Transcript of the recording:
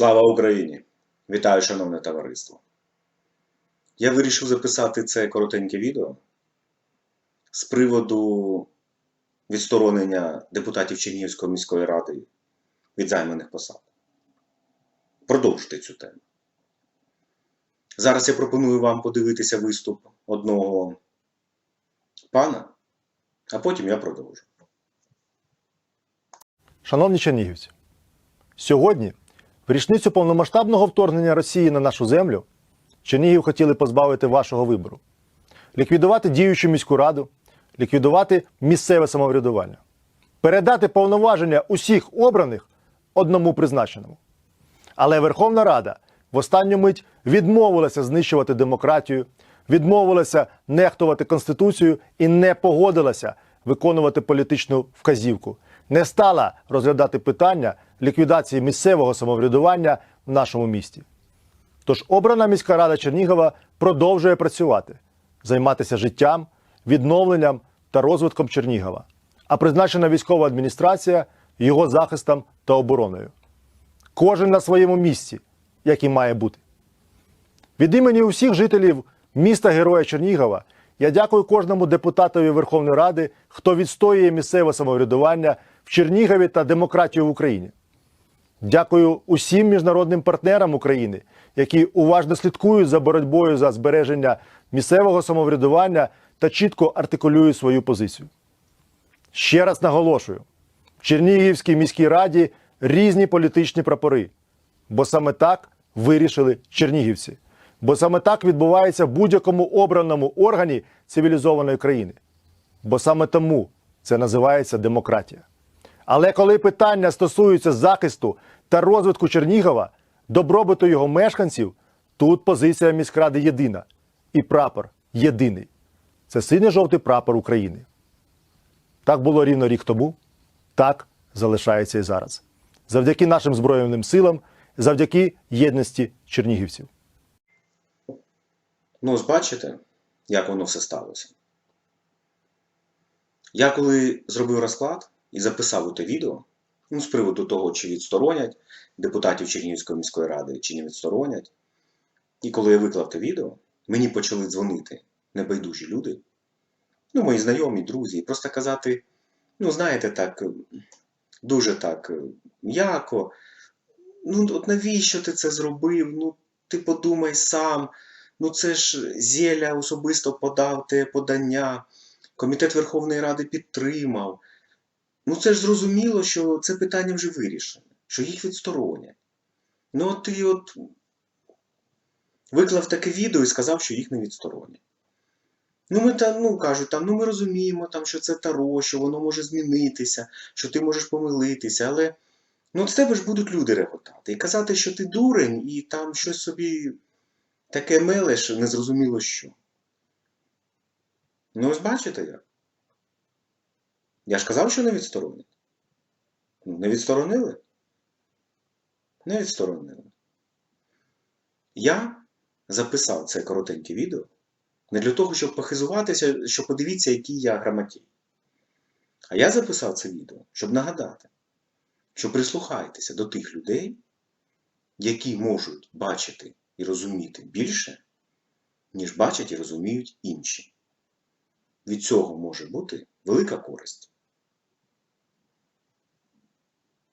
Слава Україні! Вітаю, шановне товариство! Я вирішив записати це коротеньке відео з приводу відсторонення депутатів Чернігівської міської ради від займаних посад. Продовжити цю тему. Зараз я пропоную вам подивитися виступ одного пана, а потім я продовжу. Шановні чернігівці, сьогодні, річницю повномасштабного вторгнення Росії на нашу землю, Чернігів хотіли позбавити вашого вибору, ліквідувати діючу міську раду, ліквідувати місцеве самоврядування, передати повноваження усіх обраних одному призначеному. Але Верховна Рада в останню мить відмовилася знищувати демократію, відмовилася нехтувати Конституцію і не погодилася виконувати політичну вказівку, не стала розглядати питання ліквідації місцевого самоврядування в нашому місті. Тож обрана міська рада Чернігова продовжує працювати, займатися життям, відновленням та розвитком Чернігова, а призначена військова адміністрація його захистом та обороною. Кожен на своєму місці, як і має бути. Від імені усіх жителів міста Героя Чернігова я дякую кожному депутатові Верховної Ради, хто відстоює місцеве самоврядування Чернігові та демократію в Україні. Дякую усім міжнародним партнерам України, які уважно слідкують за боротьбою за збереження місцевого самоврядування та чітко артикулюють свою позицію. Ще раз наголошую: в Чернігівській міській раді різні політичні прапори, бо саме так вирішили чернігівці. Бо саме так відбувається в будь-якому обраному органі цивілізованої країни. Бо саме тому це називається демократія. Але коли питання стосуються захисту та розвитку Чернігова, добробуту його мешканців, тут позиція міськради єдина і прапор єдиний. Це синьо-жовтий прапор України. Так було рівно рік тому, так залишається і зараз. Завдяки нашим Збройним силам, завдяки єдності чернігівців. Ну, ось бачите, як воно все сталося. Я коли зробив розклад і записав те відео, ну, з приводу того, чи відсторонять депутатів Чернігівської міської ради, чи не відсторонять. І коли я виклав те відео, мені почали дзвонити небайдужі люди, ну, мої знайомі, друзі, і просто казати, ну, знаєте, так, дуже так м'яко, ну, от навіщо ти це зробив? Ну, ти подумай сам. Ну, це ж Зєля особисто подав те подання, Комітет Верховної Ради підтримав. Ну, це ж зрозуміло, що це питання вже вирішене, що їх відсторонять. Ну, от ти от виклав таке відео і сказав, що їх не відсторонять. Ну, ми там, ну, кажуть, там, ну ми розуміємо, там, що це таро, що воно може змінитися, що ти можеш помилитися, але ну, з тебе ж будуть люди реготати і казати, що ти дурень, і там щось собі таке мелеш, незрозуміло що. Ну, ось бачите як? Я ж казав, що не відсторонять. Ну, Не відсторонили? Не відсторонили. Я записав це коротеньке відео не для того, щоб похизуватися, що подивіться, який я грамотій. А я записав це відео, щоб нагадати, що прислухайтеся до тих людей, які можуть бачити і розуміти більше, ніж бачать і розуміють інші. Від цього може бути велика користь.